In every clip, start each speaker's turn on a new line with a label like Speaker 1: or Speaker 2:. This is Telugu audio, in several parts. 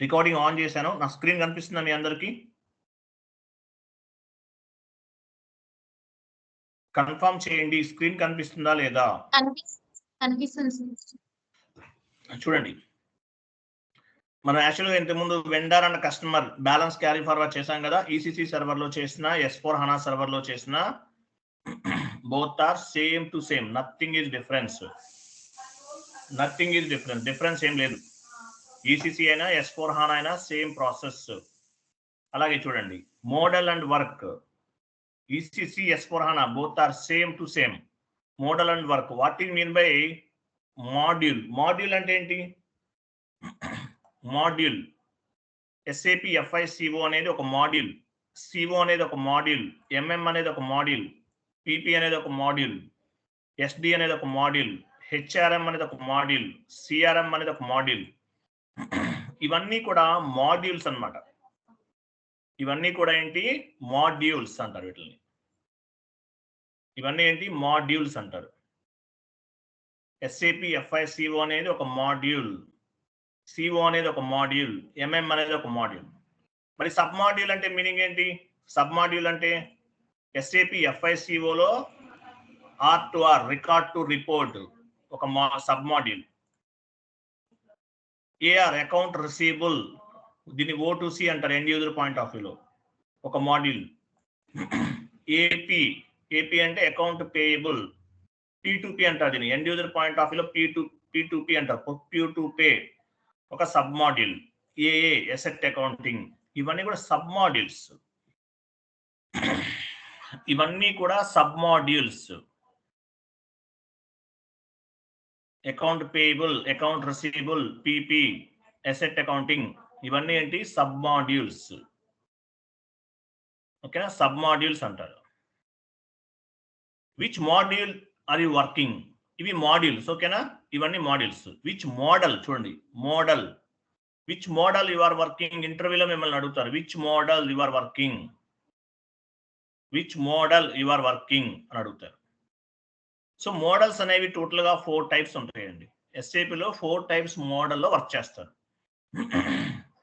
Speaker 1: రికార్డింగ్ ఆన్ చేశాను. నా స్క్రీన్ కనిపిస్తుందా మీ అందరికీ? కన్ఫర్మ్ చేయండి. స్క్రీన్ కనిపిస్తుందా లేదా? చూడండి. మనం యాక్చువల్గా ఇంతకుముందు vendor and customer balance carry forward చేశాం కదా. ఈసీసీ సర్వర్లో చేసిన ఎస్ ఫోర్ హనా సర్వర్లో చేసిన both are same to same nothing is difference nothing is difference difference ఏం లేదు. ఈసీసీ అయినా ఎస్ ఫోర్ హానా అయినా సేమ్ ప్రాసెస్ అలాగే చూడండి model and work ECC S four HANA both are same to same model and work what I mean by module module అంటే ఏంటి? మాడ్యూల్ ఎస్ఏపి ఎఫ్ఐసిఓ అనేది ఒక మాడ్యూల్ సిఓ అనేది ఒక మాడ్యూల్ ఎంఎం అనేది ఒక మాడ్యూల్ పిపి అనేది ఒక మాడ్యూల్ ఎస్డి అనేది ఒక మాడ్యూల్ హెచ్ఆర్ఎం అనేది ఒక మాడ్యూల్ సిఆర్ఎం అనేది ఒక మాడ్యూల్ ఇవన్నీ కూడా మాడ్యూల్స్ అన్నమాట. ఇవన్నీ కూడా ఏంటి? మాడ్యూల్స్ అంటారు వీటిని ఇవన్నీ ఏంటి? మాడ్యూల్స్ అంటారు. ఎస్ఏపి ఎఫ్ఐసిఓ అనేది ఒక మాడ్యూల్. సిఓ అనేది ఒక మాడ్యూల్. ఎంఎం అనేది ఒక మాడ్యూల్. మరి సబ్ మాడ్యూల్ అంటే మీనింగ్ ఏంటి? సబ్ మాడ్యూల్ అంటే SAP ఎఫ్ఐసిఓలో R to R record to report ఒక మా sub module. AR account receivable దీన్ని ఓ టు సి అంటారు ఎండ్ యూజర్ పాయింట్ ఆఫ్ వ్యూలో ఒక మాడ్యూల్ ఏపీ ఏపీ అంటే account payable P to P అంటారు దీన్ని. ఎండ్ యూజర్ పాయింట్ ఆఫ్ వ్యూలో P to P to P అంటారు. పీ టు పే ఒక sub module AA asset accounting ఇవన్నీ కూడా సబ్ మాడ్యూల్స్ ఇవన్నీ కూడా sub modules account payable account receivable PP asset accounting ఇవన్నీ ఏంటి? సబ్ మాడ్యూల్స్ ఓకేనా సబ్ మాడ్యూల్స్ అంటారు. Which module are you working ఇవి మాడ్యూల్స్ ఓకేనా ఇవన్నీ మాడ్యూల్స్ విచ్ మోడల్ చూడండి model which model you are working ఇంటర్వ్యూలో మిమ్మల్ని అడుగుతారు. Which model you are working which model you are working అని అడుగుతారు. సో మోడల్స్ అనేవి టోటల్గా ఫోర్ టైప్స్ ఉంటాయండి. ఎస్ఏపిలో ఫోర్ టైప్స్ మోడల్లో వర్క్ చేస్తారు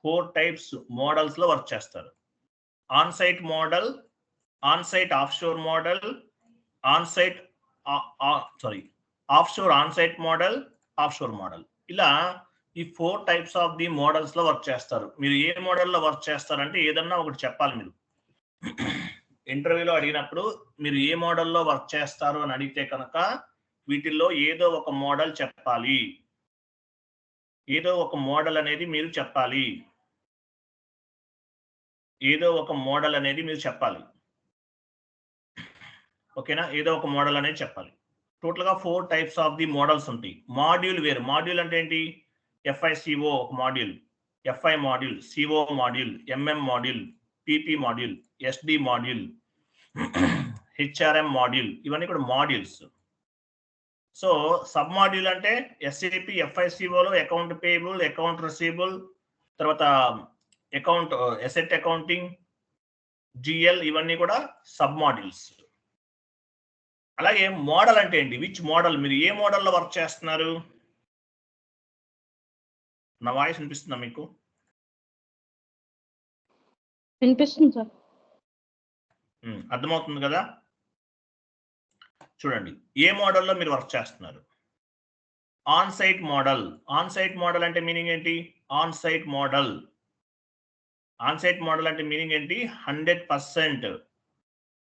Speaker 1: ఫోర్ టైప్స్ మోడల్స్లో వర్క్ చేస్తారు on site model on site off shore model on site sorry off shore on site model off shore model ఇలా ఈ ఫోర్ టైప్స్ ఆఫ్ ది మోడల్స్లో వర్క్ చేస్తారు. మీరు ఏ మోడల్లో వర్క్ చేస్తారంటే ఏదన్నా ఒకటి చెప్పాలి మీరు. ఇంటర్వ్యూలో అడిగినప్పుడు మీరు ఏ మోడల్లో వర్క్ చేస్తారు అని అడిగితే కనుక వీటిల్లో ఏదో ఒక మోడల్ చెప్పాలి. ఏదో ఒక మోడల్ అనేది మీరు చెప్పాలి. ఏదో ఒక మోడల్ అనేది మీరు చెప్పాలి. ఓకేనా? ఏదో ఒక మోడల్ అనేది చెప్పాలి. టోటల్గా four types of the models ఉంటాయి. మాడ్యూల్ వేరు. మాడ్యూల్ అంటే ఏంటి? ఎఫ్ఐసిఓ ఒక module. FI module CO module MM module PP module. SD module HRM module ఇవన్నీ కూడా మాడ్యూల్స్ సో సబ్ మాడ్యూల్ అంటే ఎస్ఏపి ఎఫ్ఐసిఓలో అకౌంట్ పేయబుల్ అకౌంట్ రిసీబుల్ తర్వాత అకౌంట్ ఎసెట్ అకౌంటింగ్ జిఎల్ ఇవన్నీ కూడా సబ్ మాడ్యూల్స్ అలాగే మోడల్ అంటే ఏంటి? విచ్ మోడల్ మీరు ఏ మోడల్లో వర్క్ చేస్తున్నారు? నా వాయిస్ వినిపిస్తుందా మీకు?
Speaker 2: వినిపిస్తుంది సార్.
Speaker 1: అర్థమవుతుంది కదా? చూడండి. ఏ మోడల్లో మీరు వర్క్ చేస్తున్నారు? On site model. On site model అంటే మీనింగ్ ఏంటి? On site model. On site model అంటే మీనింగ్ ఏంటి? Hundred percent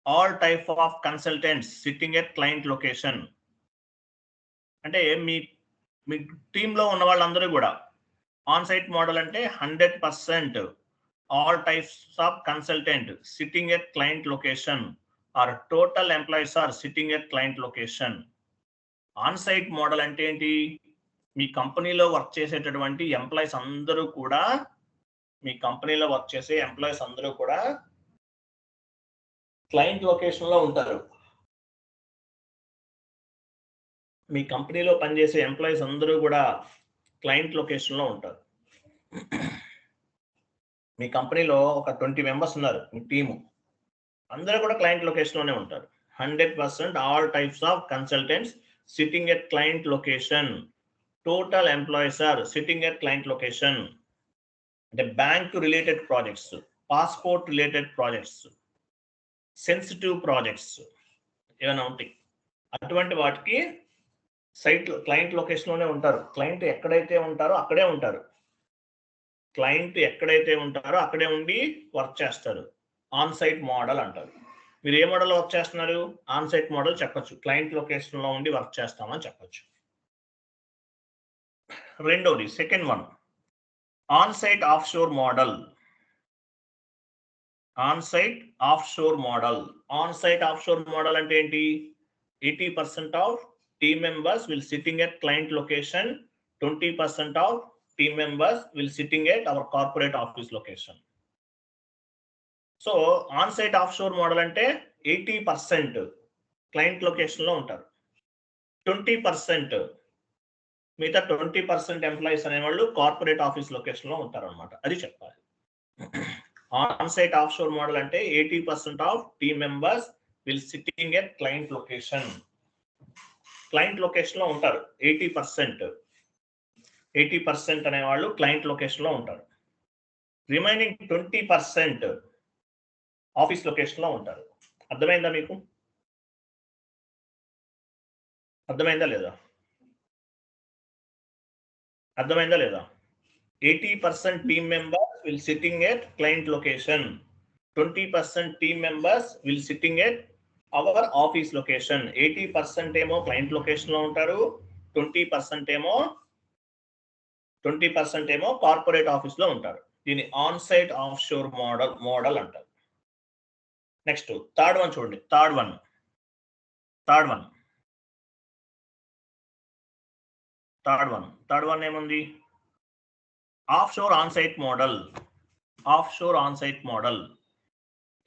Speaker 1: all type of consultants sitting at client location. అంటే మీ మీ టీంలో ఉన్న వాళ్ళందరూ కూడా ఆన్ సైట్ మోడల్ అంటే hundred percent all types of consultant sitting at client location or total employees are sitting at client location on site model అంటే ఏంటి మీ కంపెనీలో వర్క్ చేసేటటువంటి ఎంప్లాయీస్ అందరూ కూడా మీ కంపెనీలో వర్క్ చేసే ఎంప్లాయీస్ అందరూ కూడా క్లయింట్ లొకేషన్లో ఉంటారు. మీ కంపెనీలో పనిచేసే ఎంప్లాయీస్ అందరూ కూడా క్లయింట్ లొకేషన్లో ఉంటారు. మీ కంపెనీలో ఒక ట్వంటీ మెంబర్స్ ఉన్నారు మీ టీము. అందరూ కూడా క్లయింట్ లొకేషన్లోనే ఉంటారు. Hundred percent all types of consultants sitting at client location. Total employees are sitting at client location. అంటే bank related projects passport related projects sensitive projects ఏమైనా ఉంటాయి. అటువంటి వాటికి సైట్ క్లయింట్ లొకేషన్లోనే ఉంటారు. క్లయింట్ ఎక్కడైతే ఉంటారో అక్కడే ఉంటారు. క్లయింట్ ఎక్కడైతే ఉంటారో అక్కడే ఉండి వర్క్ చేస్తారు. ఆన్ సైట్ మోడల్ అంటారు. మీరు ఏ మోడల్ వర్క్ చేస్తున్నారు? ఆన్ సైట్ మోడల్ చెప్పచ్చు. క్లయింట్ లొకేషన్లో ఉండి వర్క్ చేస్తామని చెప్పచ్చు. రెండోది second one. On site off shore model. On site off shore model. On site off shore model అంటే ఏంటి? Eighty percent of team members will sitting at client location twenty percent of team members will sitting at our corporate office location so on site off model అంటే ఎయిటీ పర్సెంట్ క్లయింట్ లొకేషన్లో ఉంటారు ట్వంటీ పర్సెంట్ మిగతా ట్వంటీ పర్సెంట్ ఎంప్లాయీస్ అనేవాళ్ళు కార్పొరేట్ ఆఫీస్ లొకేషన్లో ఉంటారు అనమాట అది చెప్పాలి. On site off shore model అంటే eighty percent of team members will sitting at client location client లొకేషన్లో ఉంటారు. ఎయిటీ పర్సెంట్ ఎయిటీ పర్సెంట్ అనేవాళ్ళు క్లయింట్ లొకేషన్లో ఉంటారు. రిమైనింగ్ ట్వంటీ పర్సెంట్ ఆఫీస్ లొకేషన్లో ఉంటారు. అర్థమైందా మీకు? అర్థమైందా లేదా? అర్థమైందా లేదా? Eighty percent team members will sitting at client location twenty percent team members will sitting at our office location eighty percent ఏమో క్లయింట్ లొకేషన్లో ఉంటారు. ట్వంటీ పర్సెంట్ ఏమో ట్వంటీ పర్సెంట్ ఏమో కార్పొరేట్ ఆఫీస్లో ఉంటారు. దీన్ని on site off shore model model అంటారు. నెక్స్ట్ థర్డ్ వన్ చూడండి. Third one. Third one. Third one. Third one ఏముంది? Off shore on site model. Off shore on site model.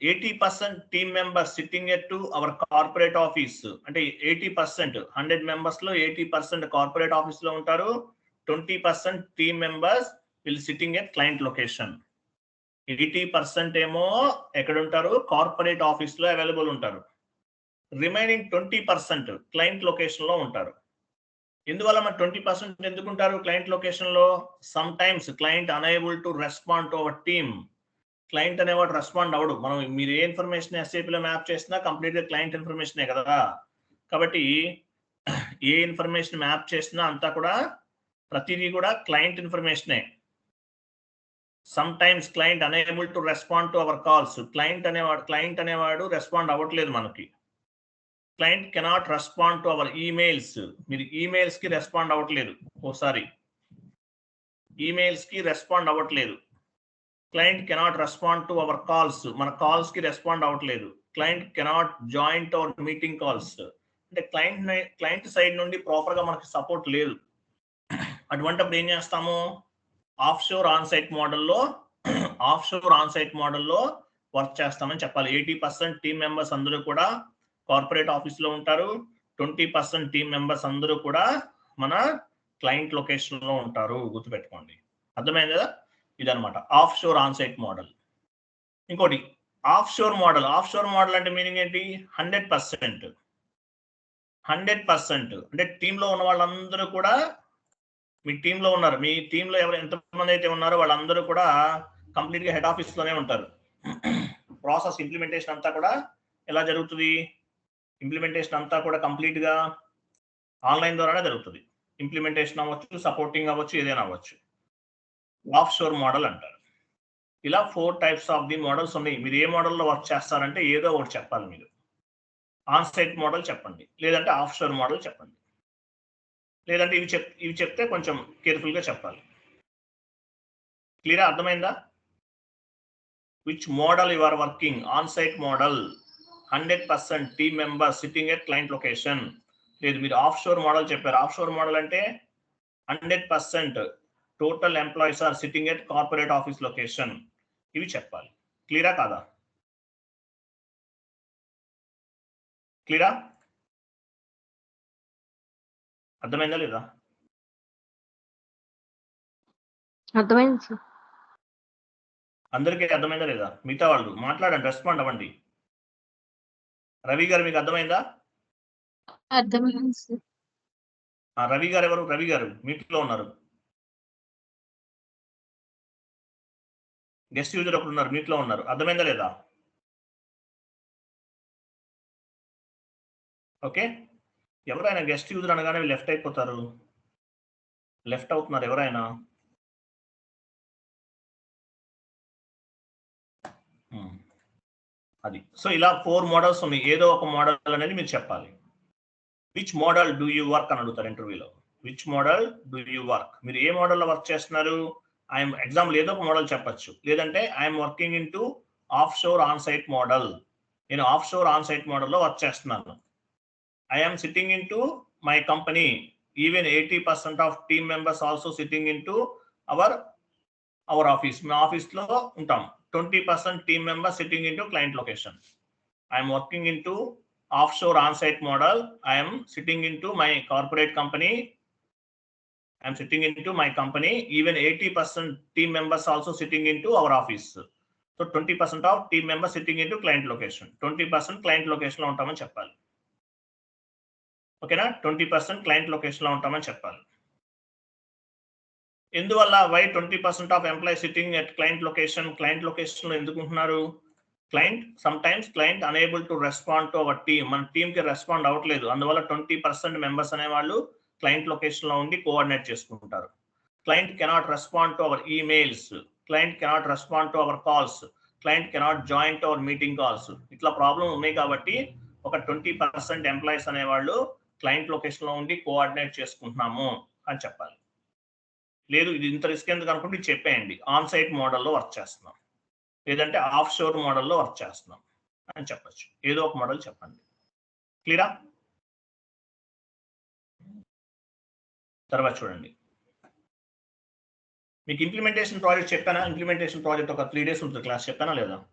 Speaker 1: Eighty percent team members sitting at to our corporate office అంటే ఎయిటీ పర్సెంట్ హండ్రెడ్ మెంబర్స్లో ఎయిటీ పర్సెంట్ కార్పొరేట్ ఆఫీస్లో ఉంటారు. Twenty percent team members will sitting at client location eighty percent ఏమో ఎక్కడ ఉంటారు? కార్పొరేట్ ఆఫీస్లో అవైలబుల్ ఉంటారు. రిమైనింగ్ ట్వంటీ పర్సెంట్ క్లయింట్ లొకేషన్లో ఉంటారు. ఎందువల్ల మరి ట్వంటీ పర్సెంట్ ఎందుకుంటారు క్లయింట్ లొకేషన్లో? Some times client unable to respond to our team client అనేవాడు రెస్పాండ్ అవడు మనం మీరు ఏ ఇన్ఫర్మేషన్ ఎస్ఏపీలో మ్యాప్ చేసినా కంప్లీట్గా క్లయింట్ ఇన్ఫర్మేషనే కదా? కాబట్టి ఏ ఇన్ఫర్మేషన్ మ్యాప్ చేసినా అంతా కూడా ప్రతిదీ కూడా client ఇన్ఫర్మేషనే sometimes client unable to respond to our calls client అనేవాడు క్లయింట్ అనేవాడు రెస్పాండ్ అవ్వట్లేదు మనకి. Client cannot respond to our emails మీరు ఈమెయిల్స్కి రెస్పాండ్ అవ్వట్లేదు ఓసారి. ఈమెయిల్స్కి రెస్పాండ్ అవ్వట్లేదు. Client cannot respond to our calls మన కాల్స్కి రెస్పాండ్ అవ్వట్లేదు. Client cannot join to our meeting calls అంటే క్లయింట్ క్లయింట్ సైడ్ నుండి ప్రాపర్గా మనకి సపోర్ట్ లేదు. అటువంటిప్పుడు ఏం చేస్తాము? ఆఫ్ షోర్ ఆన్ సైట్ మోడల్లో ఆఫ్ షోర్ ఆన్ సైట్ మోడల్లో వర్క్ చేస్తామని చెప్పాలి. ఎయిటీ పర్సెంట్ టీమ్ మెంబర్స్ అందరూ కూడా కార్పొరేట్ ఆఫీస్లో ఉంటారు. ట్వంటీ పర్సెంట్ టీమ్ మెంబర్స్ అందరూ కూడా మన క్లయింట్ లొకేషన్లో ఉంటారు. గుర్తుపెట్టుకోండి. అర్థమైంది కదా? ఇదనమాట off shore on site model ఇంకోటి off shore model off shore model అంటే మీనింగ్ ఏంటి? హండ్రెడ్ పర్సెంట్ హండ్రెడ్ పర్సెంట్ అంటే టీంలో ఉన్న వాళ్ళందరూ కూడా మీ టీంలో ఉన్నారు. మీ టీంలో ఎవరు ఎంతమంది అయితే ఉన్నారో వాళ్ళందరూ కూడా కంప్లీట్గా హెడ్ ఆఫీస్లోనే ఉంటారు. ప్రాసెస్ ఇంప్లిమెంటేషన్ అంతా కూడా ఎలా జరుగుతుంది? ఇంప్లిమెంటేషన్ అంతా కూడా కంప్లీట్గా ఆన్లైన్ ద్వారానే జరుగుతుంది. ఇంప్లిమెంటేషన్ అవ్వచ్చు సపోర్టింగ్ అవ్వచ్చు ఏదైనా అవ్వచ్చు. ఆఫ్ షోర్ మోడల్ అంటారు. ఇలా four types of the models ఉన్నాయి. మీరు ఏ మోడల్లో వర్క్ చేస్తారంటే ఏదో ఒకటి చెప్పాలి మీరు. ఆన్ సైట్ మోడల్ చెప్పండి. లేదంటే ఆఫ్ షోర్ మోడల్ చెప్పండి. లేదంటే ఇవి చెప్ ఇవి చెప్తే కొంచెం కేర్ఫుల్గా చెప్పాలి. క్లియరా అర్థమైందా? Which model you are working on site model hundred percent team member sitting at client location లేదు మీరు ఆఫ్ షోర్ మోడల్ చెప్పారు. ఆఫ్ షోర్ మోడల్ అంటే hundred percent total employees are sitting at corporate office location ఇవి చెప్పాలి. క్లియరా కాదా? క్లియరా అర్థమైందా లేదా?
Speaker 2: అర్థమైంది సార్.
Speaker 1: అందరికీ అర్థమైందా లేదా? మిగతా వాళ్ళు మాట్లాడండి రెస్పాండ్ అవ్వండి. రవి గారు మీకు అర్థమైందా? రవి గారు ఎవరు? రవి గారు మీట్లో ఉన్నారు. గెస్ట్ యూజర్ ఒకరు ఉన్నారు మీట్లో ఉన్నారు. అర్థమైందా లేదా? ఓకే. ఎవరైనా గెస్ట్ యూజర్ అనగానే లెఫ్ట్ అయిపోతారు. లెఫ్ట్ అవుతున్నారు ఎవరైనా? Hmm. అది. సో ఇలా ఫోర్ మోడల్స్ ఉన్నాయి. ఏదో ఒక మోడల్ అనేది మీరు చెప్పాలి. Which model do you work అని అడుగుతారు ఇంటర్వ్యూలో which model do you work మీరు ఏ మోడల్లో వర్క్ చేస్తున్నారు? ఐఎమ్ ఎగ్జాంపుల్ ఏదో ఒక మోడల్ చెప్పచ్చు. లేదంటే I'm working in to off shore on site model నేను ఆఫ్ షోర్ ఆన్ సైట్ మోడల్లో వర్క్ చేస్తున్నాను. I I'm sitting in to my company even eighty percent of team members also sitting in to our our office మా ఆఫీస్లో ఉంటాం twenty percent team members sitting in to client location I'm working in to off shore on site model I'm sitting in to my corporate company I'm sitting in to my company even eighty percent team members also sitting in to our office so twenty percent of team members sitting in ఓకేనా? ట్వంటీ పర్సెంట్ క్లయింట్ లొకేషన్లో ఉంటామని చెప్పాలి. ఎందువల్ల? Why twenty percent of employ sitting at client location client లొకేషన్లో ఎందుకుంటున్నారు client sometimes client unable to respond to our team మన టీంకి రెస్పాండ్ అవ్వట్లేదు. అందువల్ల ట్వంటీ పర్సెంట్ మెంబర్స్ అనేవాళ్ళు క్లయింట్ లొకేషన్లో ఉండి కోఆర్డినేట్ చేసుకుంటారు. Client cannot respond to our emails client cannot respond to our calls client cannot join to our meeting calls ఇట్లా ప్రాబ్లం ఉన్నాయి కాబట్టి ఒక ట్వంటీ పర్సెంట్ ఎంప్లాయీస్ అనేవాళ్ళు క్లయింట్ లొకేషన్లో ఉండి కోఆర్డినేట్ చేసుకుంటున్నాము అని చెప్పాలి. లేదు ఇది ఇంత రిస్క్ ఎందుకు అనుకుంటే చెప్పేయండి. ఆన్ సైట్ మోడల్లో వర్క్ చేస్తున్నాం. లేదంటే ఆఫ్ షోర్ మోడల్లో వర్క్ చేస్తున్నాం అని చెప్పచ్చు. ఏదో ఒక మోడల్ చెప్పండి. క్లియరా? తర్వాత చూడండి. మీకు ఇంప్లిమెంటేషన్ ప్రాజెక్ట్ చెప్పానా? ఇంప్లిమెంటేషన్ ప్రాజెక్ట్ ఒక త్రీ డేస్ ఉంటుంది క్లాస్. చెప్పానా లేదా?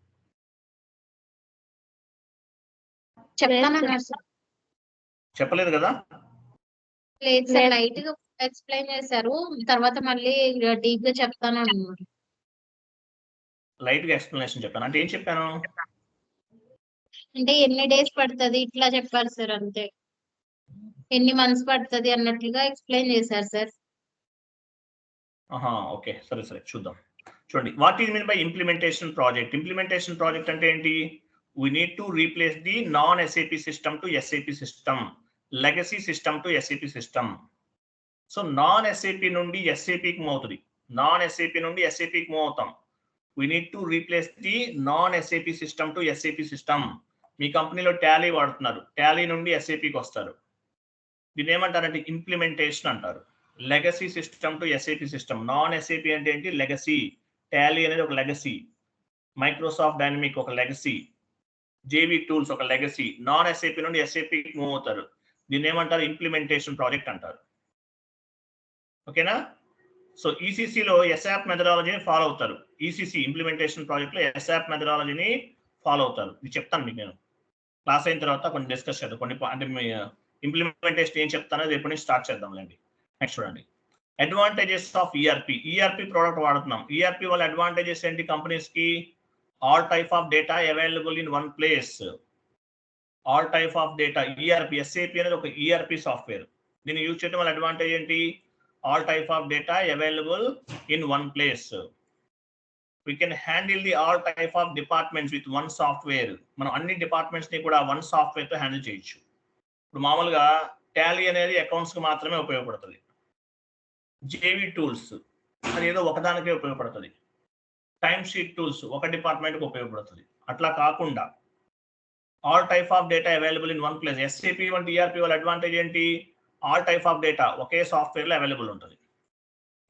Speaker 1: చెప్పలేదు కదా?
Speaker 3: లేదు సార్. లైట్గా ఎక్స్ప్లెయిన్ చేశారు. తర్వాత మళ్ళీ డీప్గా చెప్తాను
Speaker 1: లైట్గా ఎక్స్ప్లెనేషన్ చెప్పాను. అంటే ఏం చెప్పాను?
Speaker 3: అంటే ఎన్ని డేస్ పడుతుంది? ఇట్లా చెప్పారు సార్ అంతే. ఎన్ని మంత్స్ పడుతుంది అన్నట్లుగా ఎక్స్ప్లెయిన్ చేశారు సార్.
Speaker 1: ఆహా ఓకే. సరే సరే. చూద్దాం. చూడండి. What is mean by implementation project implementation project అంటే ఏంటి? We need to replace the non SAP system to SAP system legacy system to SAP system so non SAP నుండి ఎస్ఏపికి మూవ్ అవుతుంది నాన్ ఎస్ఏపి నుండి ఎస్ఏపికి మూవ్ అవుతాం we need to replace the non SAP system to SAP system మీ కంపెనీలో టాలీ వాడుతున్నారు టాలీ నుండి ఎస్ఏపికి వస్తారు దీని ఏమంటారంటే ఇంప్లిమెంటేషన్ అంటారు legacy system to SAP system non SAP అంటే ఏంటి లెగసీ టాలీ అనేది ఒక లెగసీ మైక్రోసాఫ్ట్ డైనమిక్ ఒక లెగసీ జేవి టూల్స్ ఒక లెగసీ నాన్ ఎస్ఏపి నుండి ఎస్ఏపి మూవ్ అవుతారు దీన్ని ఏమంటారు ఇంప్లిమెంటేషన్ ప్రాజెక్ట్ అంటారు. ఓకేనా? సో ఈసీసీలో ఎస్ఆప్ మెథడాలజీని ఫాలో అవుతారు. ఈసీసీ ఇంప్లిమెంటేషన్ ప్రాజెక్ట్లో ఎస్ఆప్ మెథడాలజీని ఫాలో అవుతారు. ఇది చెప్తాను మీకు నేను. క్లాస్ అయిన తర్వాత కొన్ని డిస్కస్ చేద్దాం. కొన్ని అంటే మీ ఇంప్లిమెంటేషన్ ఏం చెప్తానో రేపు నుంచి స్టార్ట్ చేద్దాంలేండి నెక్స్ట్ చూడండి. Advantages of ERP ERP product వాడుతున్నాం. ఈఆర్పి వల్ల అడ్వాంటేజెస్ ఏంటి? కంపెనీస్కి all type of data available in one place all type of data ERP SAP అనేది ఒక ఈఆర్పి సాఫ్ట్వేర్. దీన్ని యూజ్ చేయడం వల్ల అడ్వాంటేజ్ ఏంటి? All type of data available in one place. We can handle the all type of departments with one software మనం అన్ని డిపార్ట్మెంట్స్ని కూడా వన్ సాఫ్ట్వేర్తో హ్యాండిల్ చేయొచ్చు. ఇప్పుడు మామూలుగా టాలీ అనేది అకౌంట్స్కి మాత్రమే ఉపయోగపడుతుంది. జేవి టూల్స్ అది ఏదో ఒకదానికే ఉపయోగపడుతుంది. టైమ్ షీట్ టూల్స్ ఒక డిపార్ట్మెంట్కి ఉపయోగపడుతుంది. అట్లా కాకుండా all type of data available in one place SAP వంటి ఈఆర్పి వాళ్ళ అడ్వాంటేజ్ ఏంటి ఆల్ టైప్ ఆఫ్ డేటా ఒకే సాఫ్ట్వేర్లో అవైలబుల్ ఉంటుంది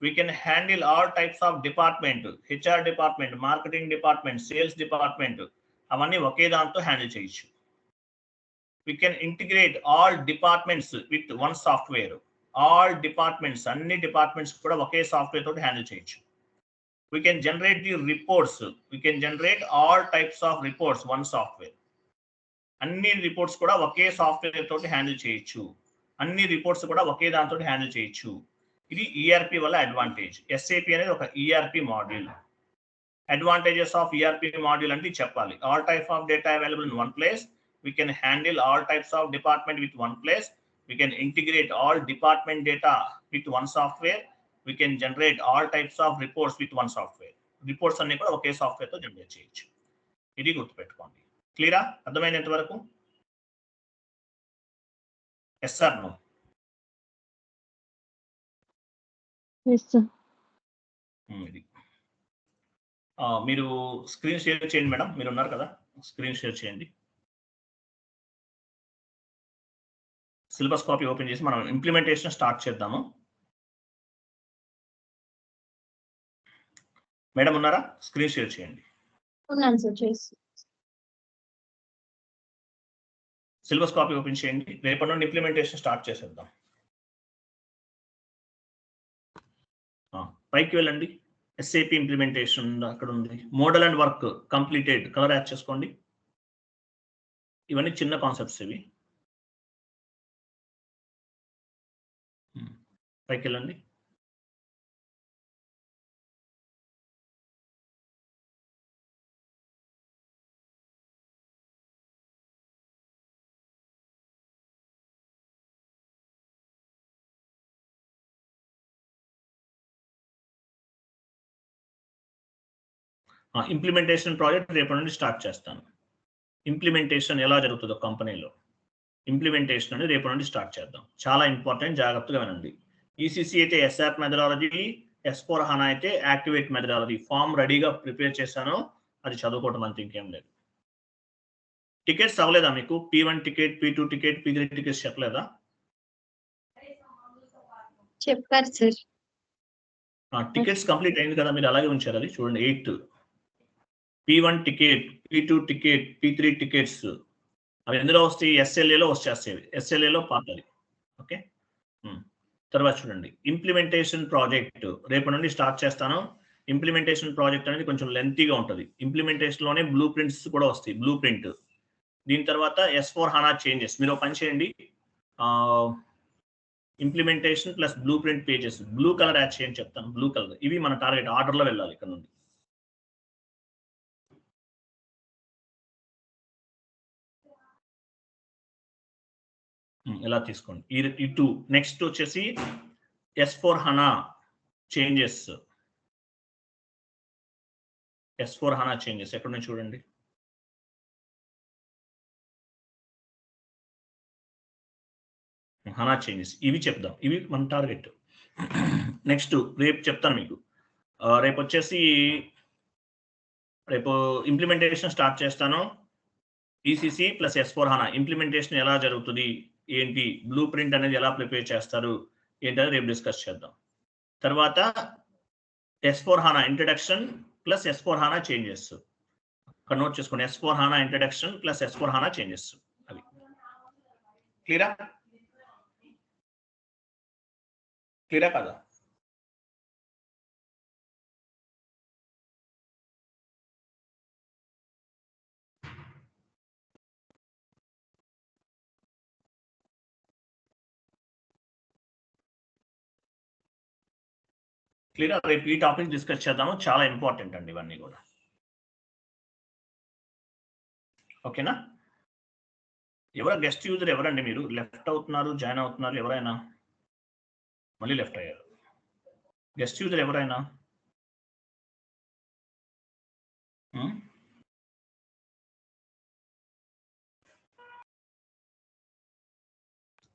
Speaker 1: we can handle all types of department HR department marketing department sales department అవన్నీ ఒకే దాంతో హ్యాండిల్ చేయొచ్చు we can integrate all departments with one software all departments అన్ని డిపార్ట్మెంట్స్ కూడా ఒకే సాఫ్ట్వేర్ తోటి హ్యాండిల్ చేయొచ్చు we can generate the reports we can generate all types of reports one software అన్ని రిపోర్ట్స్ కూడా ఒకే సాఫ్ట్వేర్ తోటి హ్యాండిల్ చేయొచ్చు. అన్ని రిపోర్ట్స్ కూడా ఒకే దాంతో హ్యాండిల్ చేయొచ్చు. ఇది ఈఆర్పి వల్ల అడ్వాంటేజ్ ఎస్ఏపి అనేది ఒక ERP module advantages of ERP module అంటే చెప్పాలి. All type of data available in one place we can handle all types of department with one place we can integrate all department data with one software we can generate all types of reports with one software reports అన్ని కూడా ఒకే సాఫ్ట్వేర్తో జనరేట్ చేయొచ్చు. ఇది గుర్తుపెట్టుకోండి. క్లియరా? అర్థమైనంత వరకు ఎస్ఆర్ నో
Speaker 2: ఎస్ సార్
Speaker 1: ఇది. ఆ, మీరు స్క్రీన్ షేర్ చేయండి మేడం. మీరు ఉన్నారు కదా? స్క్రీన్ షేర్ చేయండి. సిలబస్ కాపీ ఓపెన్ చేసి మనం ఇంప్లిమెంటేషన్ స్టార్ట్ చేద్దాము. మేడం ఉన్నారా? స్క్రీన్ షేర్ చేయండి.
Speaker 3: ఉన్నాను సార్ చేసి.
Speaker 1: సిలబస్ కాపీ ఓపెన్ చేయండి. రేపటి నుండి ఇంప్లిమెంటేషన్ స్టార్ట్ చేసేద్దాం. పైకి వెళ్ళండి. ఎస్ఏపి ఇంప్లిమెంటేషన్ అక్కడ ఉంది. Model and work completed colour add చేసుకోండి. ఇవన్నీ చిన్న కాన్సెప్ట్స్ ఇవి. Hmm. పైకి వెళ్ళండి. ఇంప్లిమెంటేషన్ ప్రాజెక్ట్ రేపటి నుండి స్టార్ట్ చేస్తాను. ఇంప్లిమెంటేషన్ ఎలా జరుగుతుందో కంపెనీలో. ఇంప్లిమెంటేషన్ అనేది రేపటి నుండి స్టార్ట్ చేద్దాం. చాలా ఇంపార్టెంట్ జాగ్రత్తగా వినండి. ఈసీసీ అయితే SAP methodology S four HANA అయితే యాక్టివేట్ మెథడాలజీ ఫామ్ రెడీగా ప్రిపేర్ చేశాను. అది చదువుకోవటం అంత ఇంకేం లేదు. టికెట్స్ అవ్వలేదా మీకు? P one ticket P two ticket P three tickets చెప్పలేదా?
Speaker 3: చెప్పారు సార్.
Speaker 1: టికెట్స్ కంప్లీట్ అయింది కదా మీరు అలాగే ఉంచారు అది. చూడండి eight P one ticket P two ticket P three tickets అవి ఎందులో వస్తాయి? ఎస్ఎల్ఏలో వచ్చేస్తాయి. ఎస్ఎల్ఏలో పార్ట్ ఓకే? Hmm. తర్వాత చూడండి. ఇంప్లిమెంటేషన్ ప్రాజెక్ట్ రేపు నుండి స్టార్ట్ చేస్తాను. ఇంప్లిమెంటేషన్ ప్రాజెక్ట్ అనేది కొంచెం లెంతీగా ఉంటుంది. ఇంప్లిమెంటేషన్లోనే బ్లూ ప్రింట్స్ కూడా వస్తాయి. బ్లూ ప్రింట్ దీని తర్వాత ఎస్ ఫోర్ హానా చేంజెస్ మీరు పని చేయండి. Implementation plus blueprint pages blue colour add చేయండి చెప్తాను. బ్లూ కలర్ ఇవి మన టార్గెట్ ఆర్డర్లో వెళ్ళాలి ఇక్కడ నుండి. ఇలా తీసుకోండి? ఈ టూ. నెక్స్ట్ వచ్చేసి S four HANA changes S four HANA changes ఎక్కడ నుంచి చూడండి? హనా చేంజెస్ ఇవి చెప్దాం. ఇవి మన టార్గెట్ నెక్స్ట్ రేపు చెప్తాను మీకు. రేపు వచ్చేసి రేపు ఇంప్లిమెంటేషన్ స్టార్ట్ చేస్తాను. ECC plus S four HANA implementation ఎలా జరుగుతుంది? ఏంటి బ్లూ ప్రింట్ అనేది ఎలా ప్రిపేర్ చేస్తారు ఏంటనేది రేపు డిస్కస్ చేద్దాం. తర్వాత S four HANA introduction plus S four HANA changes ఇక్కడ నోట్ చేసుకోండి S four HANA introduction plus S four HANA changes అవి క్లియరా క్లియరా కదా? క్లియర్ రేపు ఈ టాపిక్ డిస్కస్ చేద్దాము. చాలా ఇంపార్టెంట్ అండి ఇవన్నీ కూడా. ఓకేనా? ఎవరు గెస్ట్ యూజర్ ఎవరండి మీరు? లెఫ్ట్ అవుతున్నారు జాయిన్ అవుతున్నారు ఎవరైనా? మళ్ళీ లెఫ్ట్ అయ్యారు. గెస్ట్ యూజర్ ఎవరైనా?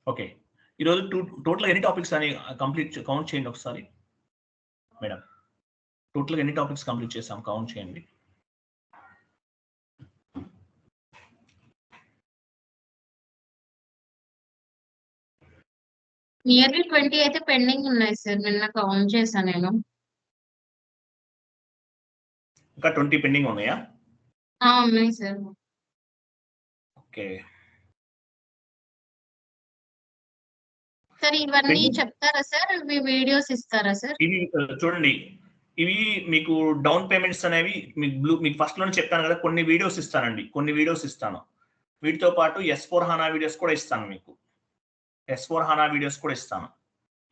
Speaker 1: ఓకే. ఈరోజు టూ టోటల్ ఎన్ని టాపిక్స్ అని కంప్లీట్ కౌంట్ చేయండి ఒకసారి. మేడం. టోటల్గా ఎన్ని టాపిక్స్ కంప్లీట్ చేసాం కౌంట్ చేయండి.
Speaker 3: నియర్లీ ట్వంటీ అయితే పెండింగ్ ఉన్నాయి సార్ నిన్న కౌంట్ చేశాను నేను.
Speaker 1: ఇంకా ట్వంటీ పెండింగ్ ఉన్నాయా?
Speaker 3: ఉన్నాయి సార్
Speaker 1: ఓకే
Speaker 3: సార్ ఇవన్నీ చెప్తారా సార్? మీ వీడియోస్ ఇస్తారా సార్?
Speaker 1: ఇవి చూడండి. ఇవి మీకు డౌన్ పేమెంట్స్ అనేవి మీకు బ్లూ మీకు ఫస్ట్లోనే చెప్పాను కదా కొన్ని వీడియోస్ ఇస్తానండి. కొన్ని వీడియోస్ ఇస్తాను. వీటితో పాటు ఎస్ ఫోర్ హానా వీడియోస్ కూడా ఇస్తాను మీకు. ఎస్ ఫోర్ హానా వీడియోస్ కూడా ఇస్తాను.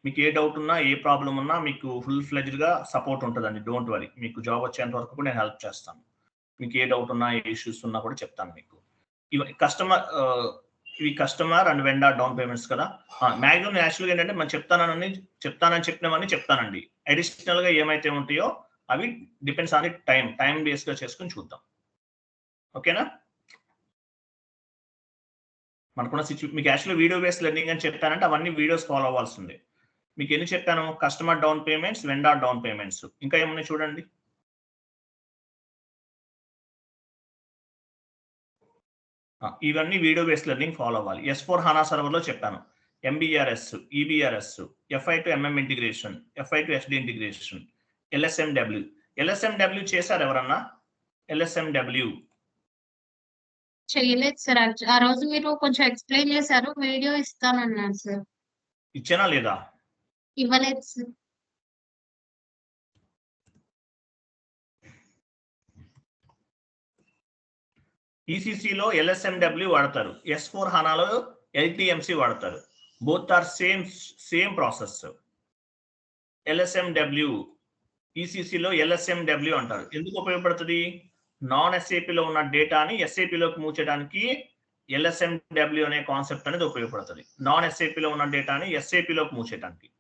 Speaker 1: మీకు ఏ డౌట్ ఉన్నా ఏ ప్రాబ్లం ఉన్నా మీకు ఫుల్ ఫ్లెజ్డ్గా సపోర్ట్ ఉంటుందండి. డోంట్ వరీ మీకు జాబ్ వచ్చేంత వరకు కూడా నేను హెల్ప్ చేస్తాను. మీకు ఏ డౌట్ ఉన్నా ఏ ఇష్యూస్ ఉన్నా కూడా చెప్తాను మీకు. ఇవి కస్టమర్ ఇవి customer and vendor down payments కదా. మ్యాక్సిమం యాక్చువల్గా ఏంటంటే మనం చెప్తానని చెప్తానని చెప్పినవన్నీ చెప్తానండి. అడిషనల్గా ఏమైతే ఉంటాయో అవి depends on the time time బేస్గా చేసుకుని చూద్దాం. ఓకేనా? మనకున్న సిచ్యు మీకు యాక్చువల్లీ వీడియో బేస్డ్ లెర్నింగ్ అని చెప్పానంటే అవన్నీ వీడియోస్ ఫాలో అవ్వాల్సిందే. మీకు ఎన్ని చెప్పాను? Customer down payments vendor down payments ఇంకా ఏమున్నాయి చూడండి. ఇవన్నీ వీడియో బేస్డ్ లెర్నింగ్ ఫాలో అవ్వాలి. ఎస్ ఫోర్ హానా సర్వర్లో చెప్పాను. MBRS EBRS FI to MM integration FI to SD integration LSMW LSMW చేశారు ఎవరన్నా? ఎల్ఎస్ఎండబ్ల్యూ
Speaker 3: చేయలేదు సార్. ఆ రోజు మీరు కొంచెం ఎక్స్ప్లెయిన్ చేశారు. వీడియో ఇస్తానన్నారు సార్.
Speaker 1: ఇచ్చానా లేదా?
Speaker 3: ఇవ్వలేదు సార్.
Speaker 1: ఈసీసీలో ఎల్ఎస్ఎండబ్ల్యూ వాడతారు. ఎస్ ఫోర్ హానాలో ఎల్టీఎంసీ వాడతారు. Both are same same process LSMW ఈసీసీలో LSMW అంటారు. ఎందుకు ఉపయోగపడుతుంది? నాన్ ఎస్ఏపిలో ఉన్న డేటాని ఎస్ఏపిలోకి మూర్చడానికి ఎల్ఎస్ఎండబ్ల్యూ అనే కాన్సెప్ట్ అనేది ఉపయోగపడుతుంది. నాన్ ఎస్ఏపిలో ఉన్న డేటాని ఎస్ఏపిలోకి మూసేయడానికి.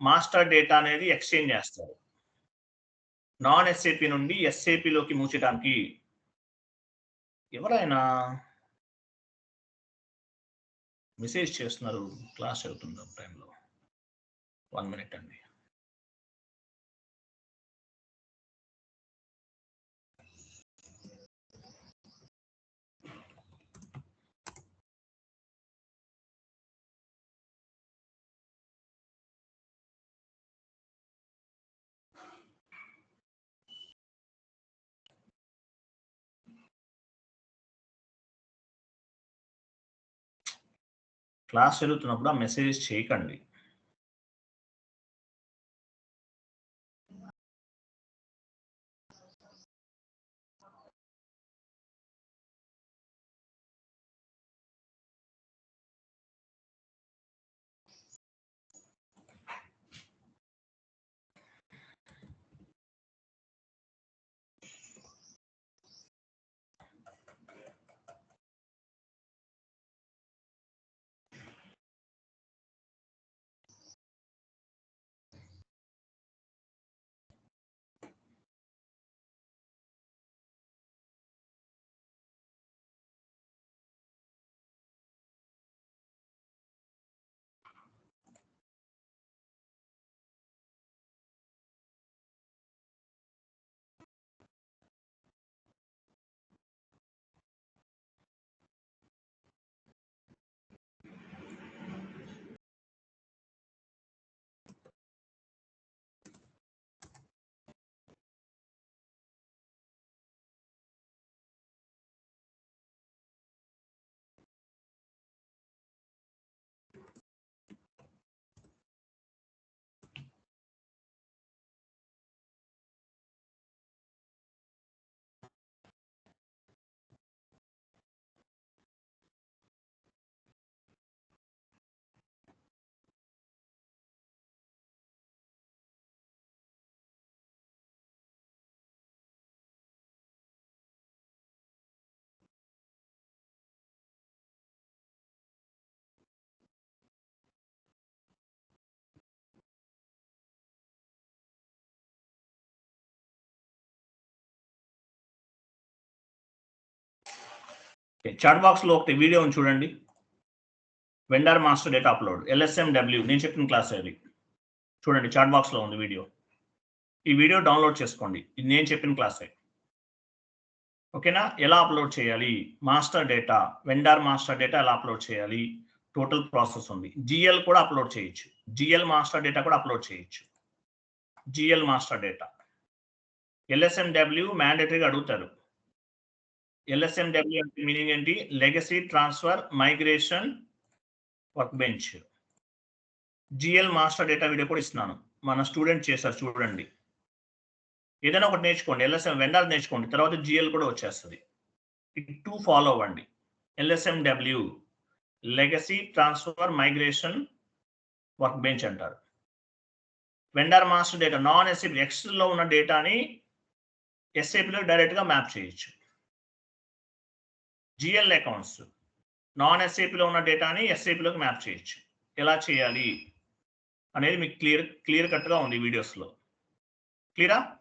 Speaker 1: మాస్టర్ డేటా అనేది ఎక్స్చేంజ్ చేస్తారు. నాన్ ఎస్ఏపి నుండి ఎస్ఏపిలోకి మూచడానికి ఎవరైనా మెసేజ్ చేస్తున్నారు క్లాస్ అవుతుంది టైంలో? వన్ మినిట్ అండి. క్లాస్ జరుగుతున్నప్పుడు ఆ మెసేజ్ చేయకండి. చాట్ బాక్స్లో ఒకటి వీడియో చూడండి. Vendor master data upload LSMW నేను చెప్పిన క్లాస్ అది. చూడండి చాట్ బాక్స్లో ఉంది వీడియో ఈ వీడియో డౌన్లోడ్ చేసుకోండి. ఇది నేను చెప్పిన క్లాసే ఓకేనా? ఎలా అప్లోడ్ చేయాలి? Master data vendor master data ఎలా అప్లోడ్ చేయాలి? టోటల్ ప్రాసెస్ ఉంది. జిఎల్ కూడా అప్లోడ్ చేయొచ్చు. జిఎల్ మాస్టర్ డేటా కూడా అప్లోడ్ చేయొచ్చు. జిఎల్ మాస్టర్ డేటా ఎల్ఎస్ఎండబ్ల్యూ మ్యాండేటరీగా అడుగుతారు. ఎల్ఎస్ఎండబ్ల్యూ అంటే మీనింగ్ ఏంటి? Legacy transfer migration workbench GL master data video కూడా ఇస్తున్నాను. మన స్టూడెంట్ చేశారు చూడండి. ఏదైనా ఒకటి నేర్చుకోండి. ఎల్ఎస్ఎం వెండర్ నేర్చుకోండి. తర్వాత జిఎల్ కూడా వచ్చేస్తుంది. ఇట్ టూ ఫాలో అవ్వండి. LSMW legacy transfer migration workbench అంటారు. Vendor master data non SAP ఎక్స్లో ఉన్న డేటాని ఎస్ఏపీలో డైరెక్ట్గా మ్యాప్ చేయొచ్చు. జిఎల్ అకౌంట్స్ నాన్ ఎస్ఏపిలో ఉన్న డేటాని ఎస్ఏపిలోకి మ్యాప్ చేయొచ్చు. ఎలా చేయాలి? అనేది మీకు క్లియర్ క్లియర్ కట్గా ఉంది వీడియోస్లో క్లియరా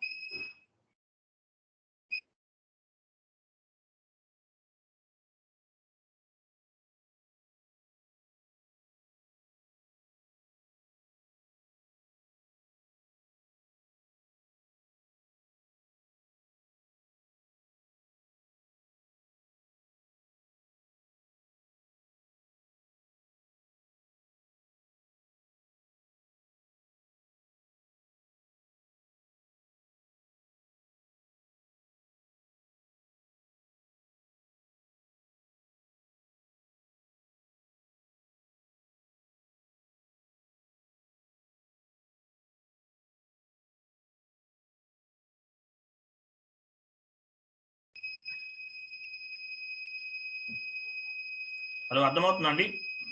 Speaker 1: హలో అర్థమవుతుందా అండి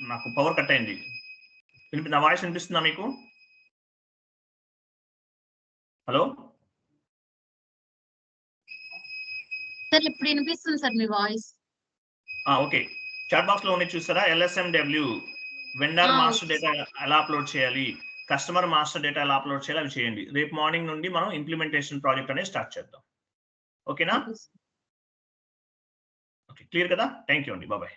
Speaker 1: నాకు పవర్ కట్ అయింది. వినిపి నా వాయిస్ వినిపిస్తుందా మీకు? హలో?
Speaker 3: సార్ ఇప్పుడు వినిపిస్తుంది సార్ మీ వాయిస్
Speaker 1: ఓకే. చాట్ బాక్స్లో ఉన్నాయి చూసారా? ఎల్ఎస్ఎండబ్ల్యూ వెండర్ మాస్టర్ డేటా ఎలా అప్లోడ్ చేయాలి? కస్టమర్ మాస్టర్ డేటా ఎలా అప్లోడ్ చేయాలి? అవి చేయండి. రేపు మార్నింగ్ నుండి మనం ఇంప్లిమెంటేషన్ ప్రాజెక్ట్ అనేది స్టార్ట్ చేద్దాం. ఓకేనా? ఓకే క్లియర్ కదా? థ్యాంక్ యూ అండి. బాబాయ్